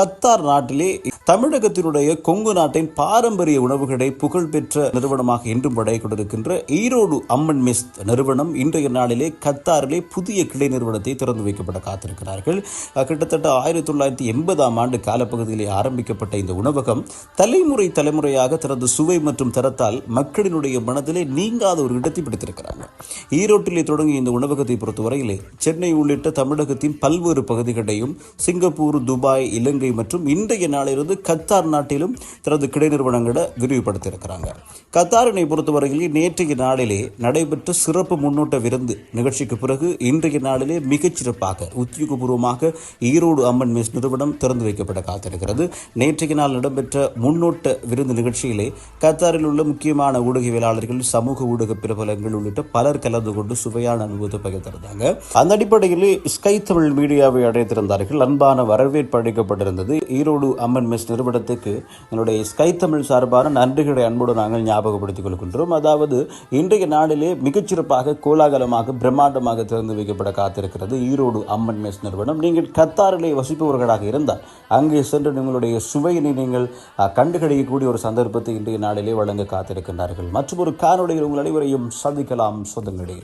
Qatar நாட்டிலே தமிழகத்தினுடைய கொங்கு நாட்டின் பாரம்பரிய உணவுகளை புகழ்பெற்ற நிறுவனமாக இன்றும் படைய கொண்டிருக்கின்ற ஈரோடு அம்மன் மெஸ் நிறுவனம் இன்றைய நாளிலே கத்தாரிலே புதிய கிளை நிறுவனத்தை திறந்து வைக்கப்பட காத்திருக்கிறார்கள். கிட்டத்தட்ட ஆயிரத்தி தொள்ளாயிரத்தி எண்பதாம் ஆண்டு காலப்பகுதியிலே ஆரம்பிக்கப்பட்ட இந்த உணவகம் தலைமுறை தலைமுறையாக தனது சுவை மற்றும் தரத்தால் மக்களினுடைய மனதிலே நீங்காத ஒரு இடத்தை பிடித்திருக்கிறாங்க. ஈரோட்டிலே தொடங்கிய இந்த உணவகத்தை பொறுத்தவரையிலே சென்னை உள்ளிட்ட தமிழகத்தின் பல்வேறு பகுதிகளையும் சிங்கப்பூர் துபாய் இலங்கை மற்றும் இன்றைய நாளிலிருந்து கத்தார் நாட்டிலும் தனது கிடை நிறுவனங்களை விரிவுபடுத்தியிருக்கிறாங்க. கத்தாரினை பொறுத்தவரையில் நேற்றைய நாளிலே நடைபெற்ற சிறப்பு முன்னோட்ட விருந்து நிகழ்ச்சிக்கு பிறகு இன்றைய நாளிலே மிகச்சிறப்பாக உத்தியோகபூர்வமாக ஈரோடு அம்மன் மெஸ் நிறுவனம் திறந்து வைக்கப்பட காத்திருக்கிறது. நேற்றைய நாள் நடைபெற்ற முன்னோட்ட விருந்து நிகழ்ச்சியிலே கத்தாரில் உள்ள முக்கியமான ஊடகவியலாளர்கள் சமூக ஊடக பிரபலங்கள் உள்ளிட்ட பலர் கலந்து கொண்டு சுவையான அனுபவத்தை பகிர்ந்திருந்தாங்க. அந்த அடிப்படையிலே ஸ்கை தமிழ் மீடியாவை அடைத்திருந்தார்கள் அன்பான வரவேற்பு அளிக்கப்பட்டிருந்தது. ஈரோடு அம்மன் மெஸ் நிறுவனத்துக்கு என்னுடைய ஸ்கை தமிழ் சார்பான நன்றிகளை அன்போடு நாங்கள் ஞாபகப்படுத்திக் கொள்கின்றோம். அதாவது இன்றைய நாளிலே மிகச்சிறப்பாக கோலாகலமாக பிரம்மாண்டமாக திறந்து வைக்கப்பட காத்திருக்கிறது ஈரோடு அம்மன் மெஸ் நிறுவனம். நீங்கள் கத்தாரிலே வசிப்பவர்களாக இருந்தால் அங்கே சென்று உங்களுடைய சுவையினை நீங்கள் கண்டுகளிக்கக்கூடிய ஒரு சந்தர்ப்பத்தை இன்றைய நாளிலே வழங்க காத்திருக்கின்றார்கள். மற்றும் ஒரு காணொலியில் உங்கள் அனைவரையும் சந்திக்கலாம். சொந்தங்களே.